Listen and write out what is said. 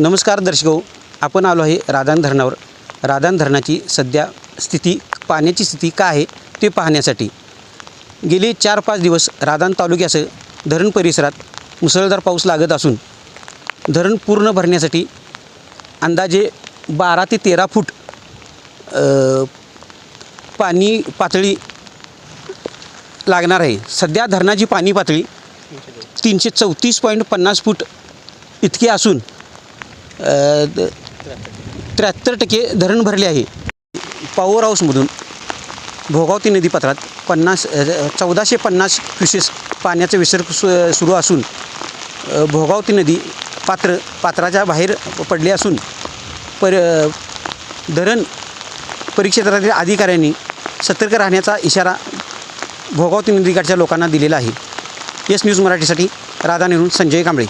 नमस्कार दर्शको आपण आलो आहे राधान धरणावर. राधान धरणाची सध्या स्थिती पाण्याची स्थिती काय आहे ते पाहण्यासाठी. गेले चार पाच दिवस राधान तालुक्यासह धरण परिसरात मुसळधार पाऊस लागत असून धरण पूर्ण भरण्यासाठी अंदाजे बारा ते तेरा फूट पाणी पातळी लागणार आहे. सध्या धरणाची पाणी पातळी तीनशे चौतीस पॉईंट पन्नास फूट इतकी असून त्र्याहत्तर टक्के धरण भरले आहे. पॉवर हाऊसमधून भोगावती नदीपात्रात पन्नास चौदाशे पन्नास क्युसेस पाण्याचा विसर्ग सु सुरू असून भोगावती नदी पात्र पात्राच्या बाहेर पडले असून पर धरण परिक्षेत्रातील अधिकाऱ्यांनी सतर्क राहण्याचा इशारा भोगावती नदीकाठच्या लोकांना दिलेला आहे. एस न्यूज मराठीसाठी राधा नेहरू संजय कांबळे.